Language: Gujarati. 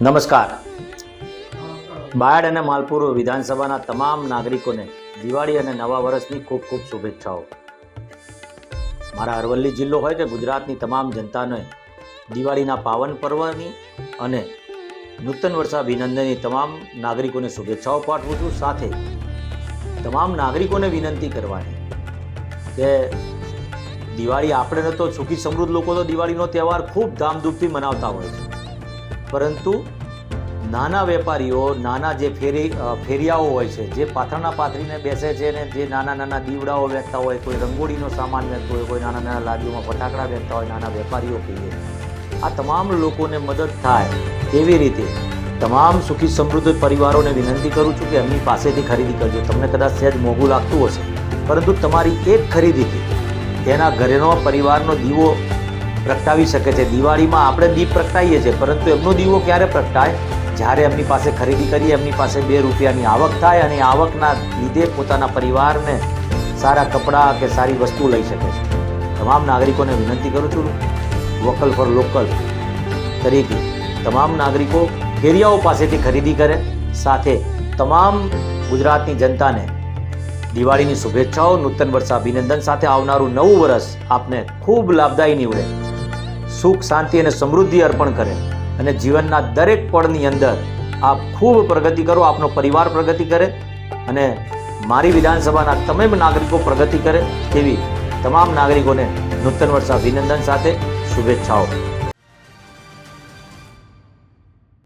નમસ્કાર. બાયડ અને માલપુર વિધાનસભાના તમામ નાગરિકોને દિવાળી અને નવા વર્ષની ખૂબ ખૂબ શુભેચ્છાઓ. મારા અરવલ્લી જિલ્લો હોય કે ગુજરાતની તમામ જનતાને દિવાળીના પાવન પર્વની અને નૂતન વર્ષાભિનંદનની તમામ નાગરિકોને શુભેચ્છાઓ પાઠવું છું. સાથે તમામ નાગરિકોને વિનંતી કરવાની કે દિવાળી આપણે તો સુખી સમૃદ્ધ લોકો તો દિવાળીનો તહેવાર ખૂબ ધામધૂમથી મનાવતા હોય છે. પરંતુ નાના વેપારીઓ, નાના જે ફેરી ફેરિયાઓ હોય છે, જે પાથરના પાથરીને બેસે છે ને જે નાના નાના દીવડાઓ વેચતા હોય, કોઈ રંગોળીનો સામાન વેચતો હોય, કોઈ નાના નાના લાદીઓમાં ફટાકડા વેચતા હોય, નાના વેપારીઓ કહીએ. આ તમામ લોકોને મદદ થાય તેવી રીતે તમામ સુખી, સમૃદ્ધ પરિવારોને વિનંતી કરું છું કે એમની પાસેથી ખરીદી કરજો. તમને કદાચ સહેજ મોંઘું લાગતું હશે, પરંતુ તમારી એક ખરીદીથી તેના ઘરેનો પરિવારનો દીવો પ્રગટાવી શકે છે. દિવાળીમાં આપણે દીપ પ્રગટાવીએ છીએ, પરંતુ એમનો દીવો ક્યારે પ્રગટાય? જ્યારે એમની પાસે ખરીદી કરીએ, એમની પાસે બે રૂપિયાની આવક થાય અને આવકના લીધે પોતાના પરિવારને સારા કપડાં કે સારી વસ્તુ લઈ શકે છે. તમામ નાગરિકોને વિનંતી કરું છું, વોકલ ફોર લોકલ તરીકે તમામ નાગરિકો ફેરિયાઓ પાસેથી ખરીદી કરે, સાથે તમામ ગુજરાતની જનતાને દિવાળીની શુભેચ્છાઓ, નૂતન વર્ષ અભિનંદન, સાથે આવનારું નવું વર્ષ આપને ખૂબ લાભદાયી નીવડે. સુખ, શાંતિ અને સમૃદ્ધિ અર્પણ કરે અને જીવનના દરેક પળની અંદર આપ ખૂબ પ્રગતિ કરો, આપનો પરિવાર પ્રગતિ કરે અને મારી વિધાનસભાના તમામ નાગરિકો પ્રગતિ કરે તેવી તમામ નાગરિકોને નૂતન વર્ષ અભિનંદન સાથે શુભેચ્છાઓ.